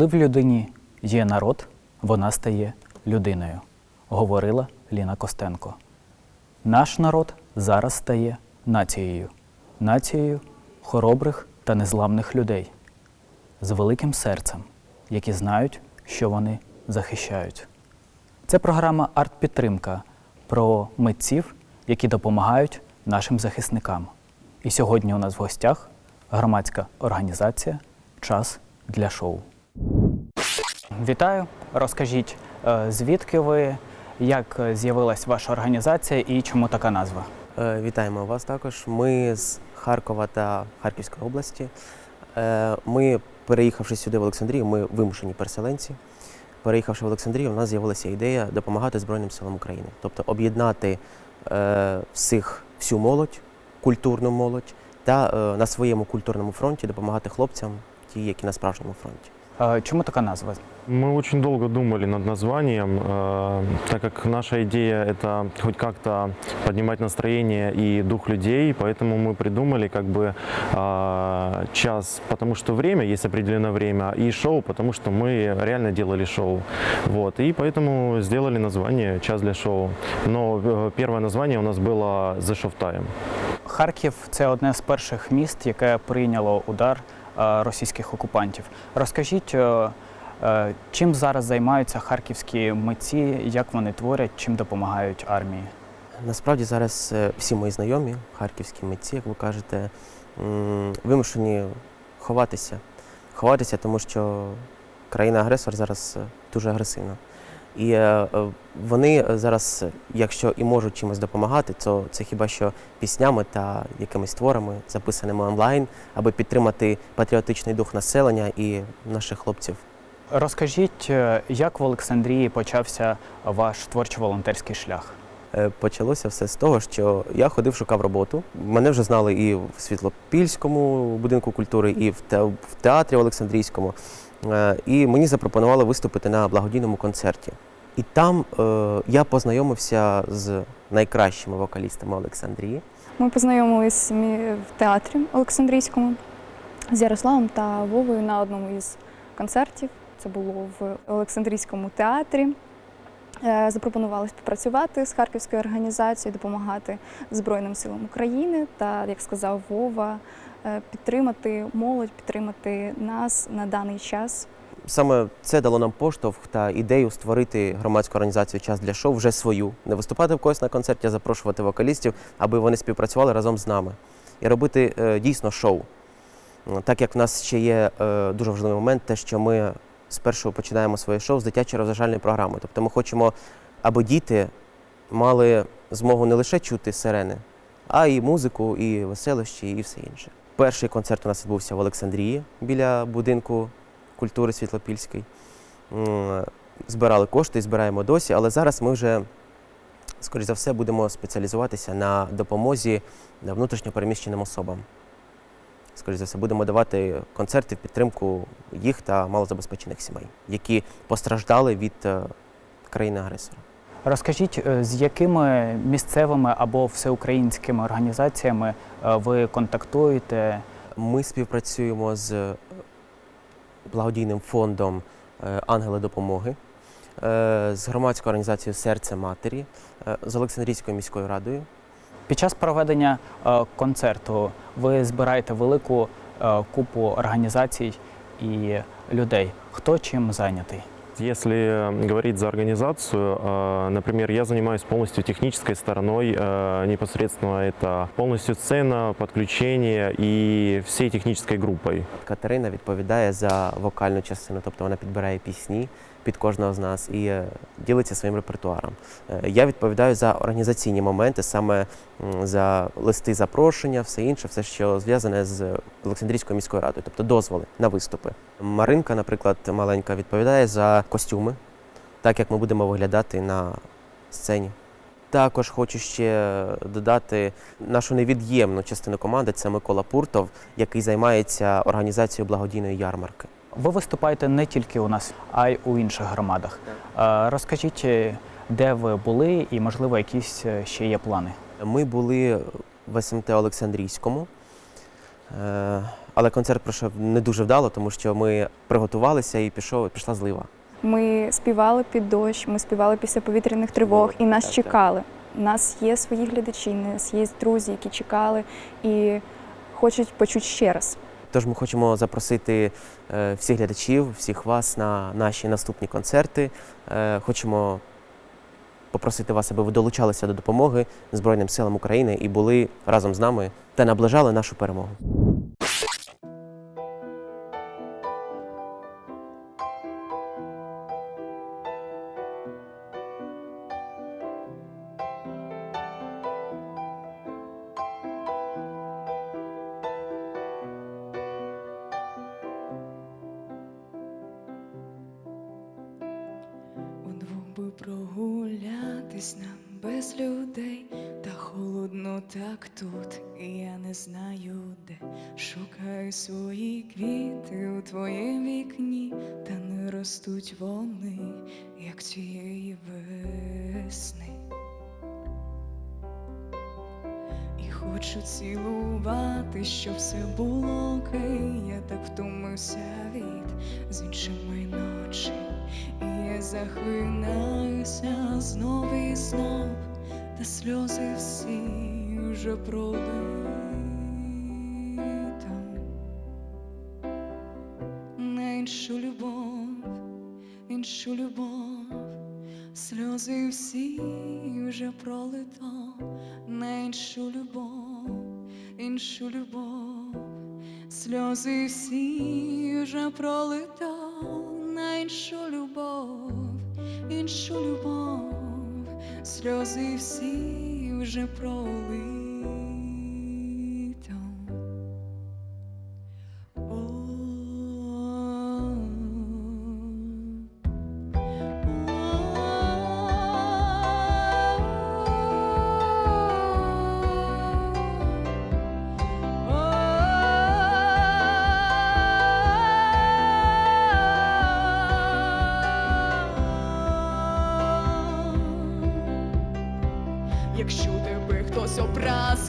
Коли в людині є народ, вона стає людиною, говорила Ліна Костенко. Наш народ зараз стає нацією, нацією хоробрих та незламних людей з великим серцем, які знають, що вони захищають. Це програма Артпідтримка про митців, які допомагають нашим захисникам. І сьогодні у нас в гостях громадська організація Час для шоу. Вітаю! Розкажіть, е, звідки ви, як з'явилась ваша організація і чому така назва? Е, Вітаємо вас також. Ми з Харкова та Харківської області. Е, Ми, переїхавши сюди в Олександрію, ми вимушені переселенці. Переїхавши в Олександрію, у нас з'явилася ідея допомагати Збройним силам України, тобто об'єднати всіх, всю молодь, культурну молодь, та на своєму культурному фронті допомагати хлопцям, ті, які на справжньому фронті. Е, Чому така назва? Мы очень долго думали над названием, э, так как наша идея это хоть как-то поднимать настроение и дух людей, поэтому мы придумали как бы э, час, потому что время, есть определенное время, и шоу, потому что мы реально делали шоу. Вот, и поэтому сделали название «Час для шоу». Но э, первое название у нас было «The Show Time». Харків це одне з перших міст, яке прийняло удар е, російських окупантів. Розкажіть, е, е, чим зараз займаються харківські митці, як вони творять, чим допомагають армії? Насправді зараз е, всі мої знайомі, харківські митці, як ви кажете, вимушені ховатися. Ховатися, тому що країна-агресор зараз е, дуже агресивна. І е, е, вони зараз, якщо і можуть чимось допомагати, то це хіба що піснями та якимись творами, записаними онлайн, аби підтримати патріотичний дух населення і наших хлопців. Розкажіть, е, як в Олександрії почався ваш творчо-волонтерський шлях? Почалося все з того, що я ходив, шукав роботу. Мене вже знали і в Світлопільському будинку культури, і в театрі Олександрійському. І мені запропонували виступити на благодійному концерті. І там е, я познайомився з найкращими вокалістами Олександрії. Ми познайомились в театрі Олександрійському з Ярославом та Вовою на одному із концертів. Це було в Олександрійському театрі. Е, Запропонували співпрацювати з харківською організацією, допомагати Збройним силам України та, як сказав Вова, е, підтримати молодь, підтримати нас на даний час. Саме це дало нам поштовх та ідею створити громадську організацію Час для шоу вже свою, не виступати в когось на концерті, а запрошувати вокалістів, аби вони співпрацювали разом з нами і робити е, дійсно шоу. Так як в нас ще є е, дуже важливий момент, те, що ми спершу починаємо своє шоу з дитячої розважальної програми. Тобто ми хочемо, аби діти мали змогу не лише чути сирени, а і музику, і веселощі, і все інше. Перший концерт у нас відбувся в Олександрії біля будинку культури Світлопільський. Збирали кошти і збираємо досі, але зараз ми вже, скоріш за все, будемо спеціалізуватися на допомозі внутрішньопереміщеним особам. Скоріш за все, будемо давати концерти в підтримку їх та малозабезпечених сімей, які постраждали від е, країни-агресора. Розкажіть, е, з якими місцевими або всеукраїнськими організаціями е, ви контактуєте? Ми співпрацюємо з благодійним фондом е, Ангели допомоги, е, з громадською організацією Серце Матері, е, з Олександрійською міською радою. Під час проведення концерту ви збираєте велику купу організацій і людей. Хто чим зайнятий? Если э, говорить за организацию, э, например, я занимаюсь полностью технической стороной, э, непосредственно это полностью сцена, подключение и всей технической группой. Катерина відповідає за вокальну частину, тобто вона підбирає пісні під кожного з нас і е, ділиться своїм репертуаром. Е, Я відповідаю за організаційні моменти, саме за листи запрошення, все інше, все, що зв'язане з Олександрійською міською радою, тобто дозволи на виступи. Маринка, наприклад, маленька, відповідає за костюми, так як ми будемо виглядати на сцені. Також хочу ще додати нашу невід'ємну частину команди це Микола Пуртов, який займається організацією благодійної ярмарки. Ви виступаєте не тільки у нас, а й у інших громадах. Е, Розкажіть, е, де ви були і, можливо, якісь е, ще є плани. Ми були в СМТ Олександрійському, Але концерт пройшов не дуже вдало, тому що ми приготувалися і пішов, пішла злива. Ми співали під дощ, ми співали після повітряних тривог, і нас так. чекали. У нас є свої глядачі, у нас є друзі, які чекали і хочуть почути ще раз. Тож ми хочемо запросити е, всіх глядачів, всіх вас на наші наступні концерти. Е, Хочемо попросити вас, аби ви долучалися до допомоги Збройним силам України і були разом з нами та наближали нашу перемогу. Би прогулятись нам без людей, та холодно так тут, і я не знаю де. Шукаю свої квіти у твоєму вікні, та не ростуть вони, як цієї весни. І хочу цілувати, щоб все було окей. Я так втомився від з іншими ночі. Захлинаюся знов і знов, та сльози всі вже пролито. На іншу любов, іншу любов, сльози всі вже пролито, на іншу любов, іншу любов, сльози всі вже пролито, сльози всі вже пролито.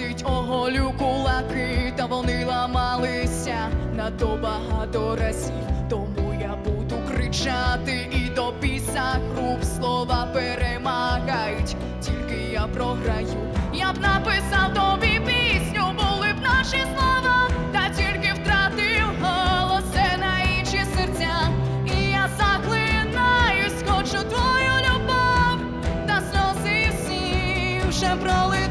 Образить, оголю кулаки, та вони ламалися на то багато разів. Тому я буду кричати і до біса груб слова перемагають, тільки я програю. Я б написав тобі пісню, були б наші слова, та тільки втратив голос це на інші серця. І я заклинаюсь, хочу твою любов, та сльози всі вже пролито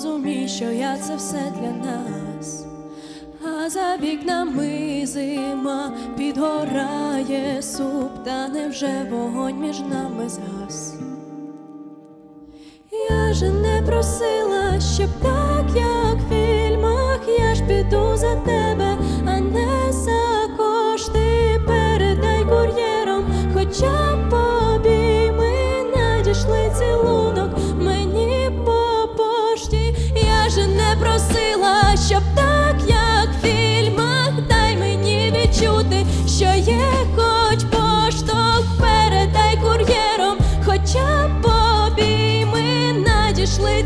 зрозумій, що я це все для нас. А за вікнами зима підгорає суп, та невже вогонь між нами згас? Я же не просила, щоб так, як в фільмах, я ж піду за тебе, надійшли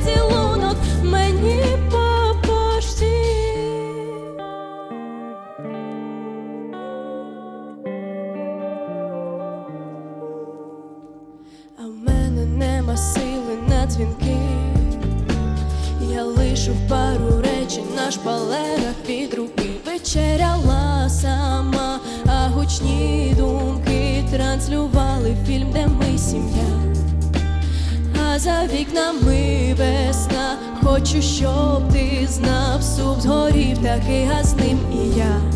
За вікнами весна, хочу, щоб ти знав, суп згорів такий, а з ним і. Я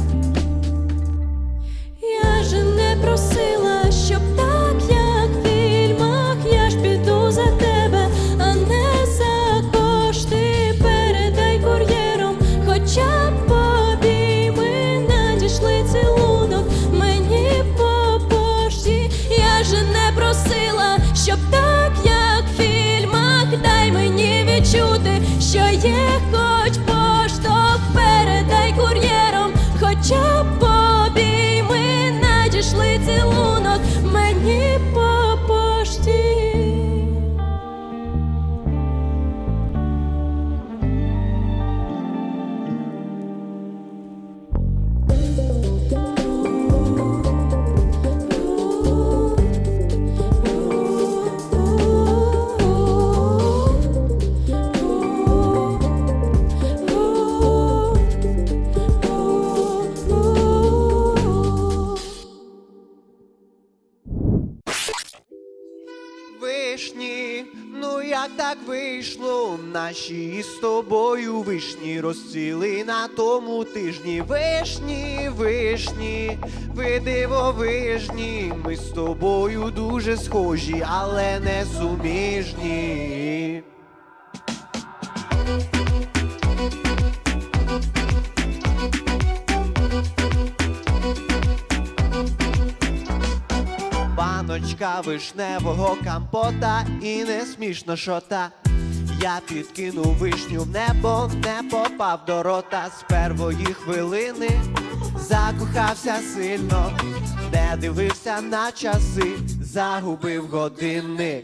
你无 наші з тобою вишні розцвіли на тому тижні. Вишні, вишні, ви дивовижні, ми з тобою дуже схожі, але не суміжні. Баночка вишневого компота і не смішно що та. Я підкинув вишню в небо, не попав до рота з первої хвилини, закохався сильно, не дивився на часи, загубив години.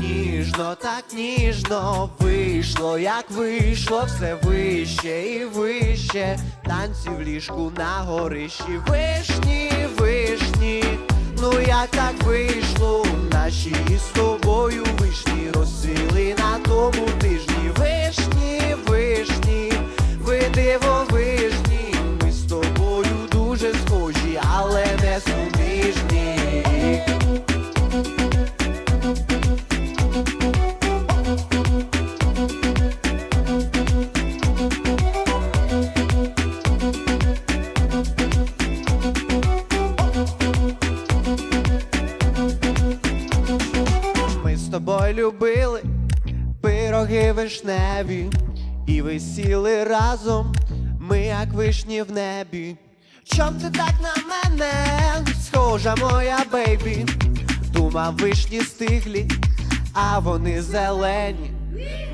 Ніжно, так ніжно вийшло, як вийшло, все вище і вище. Танці в ліжку на горищі, вишні, вишні. Ну як так вийшло, наші тобою вишневі і висіли разом, ми як вишні в небі. Чом ти так на мене, схожа моя бейбі? Думав, вишні стиглі, а вони зелені.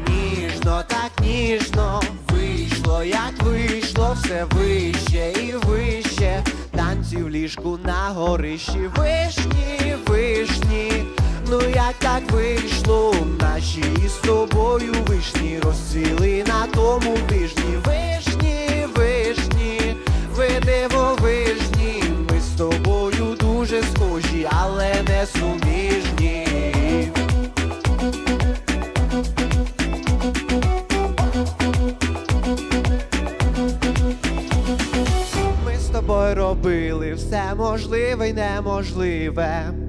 Ніжно, так ніжно вийшло, як вийшло, все вище і вище. Танці в ліжку на горищі, вишні, вишні. Ну як так вийшло, наші з тобою вишні розцвіли на тому тижні. Вишні, вишні, ви дивовижні, ми з тобою дуже схожі, але не суміжні. Ми з тобою робили все можливе й неможливе.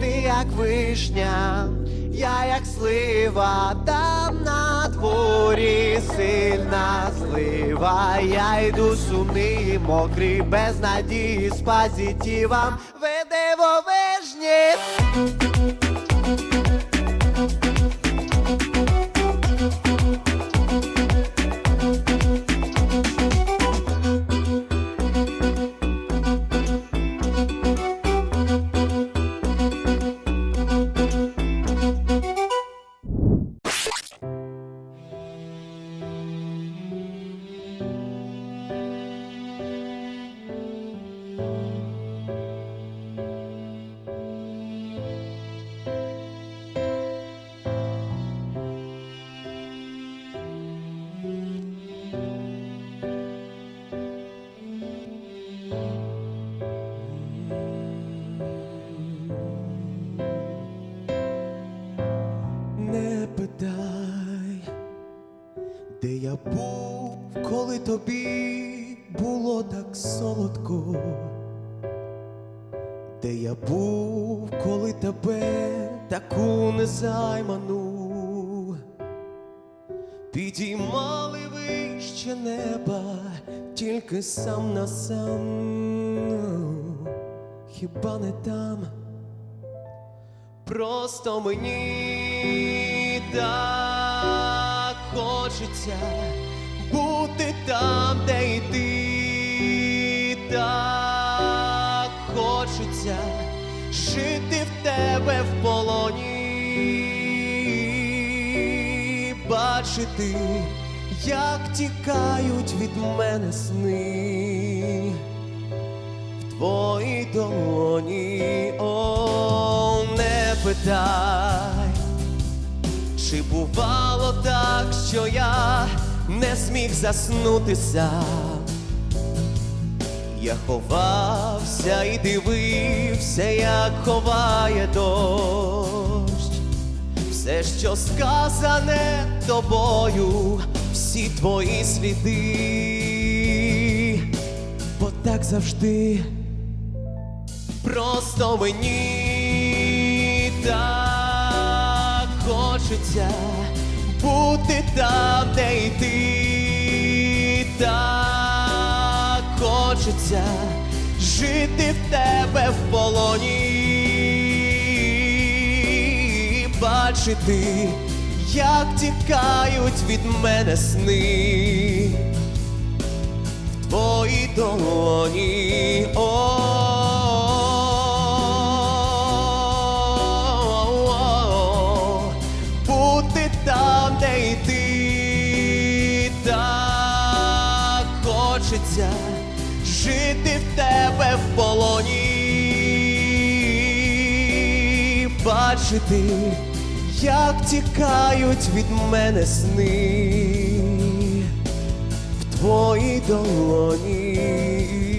Ти як вишня, я як слива, там на дворі сильна злива. Я йду сумний, мокрий, без надії з позитивом Ви дивовижні де я був, коли тебе таку незайману, підіймали вище неба, тільки сам на сам, хіба не там? Просто мені так хочеться бути там, де і ти так тебе в полоні, бачити, як тікають від мене сни в твоїй долоні, о, не питай, чи бувало так, що я не зміг заснути сам. Я ховався і дивився, як ховає дощ. Все, що сказане тобою, всі твої сліди, бо так завжди. Просто мені так хочеться бути там, де і хочеться жити в тебе в полоні, бачити, як тікають від мене сни в твої долоні. О, бачити, як тікають від мене сни в твоїй долоні.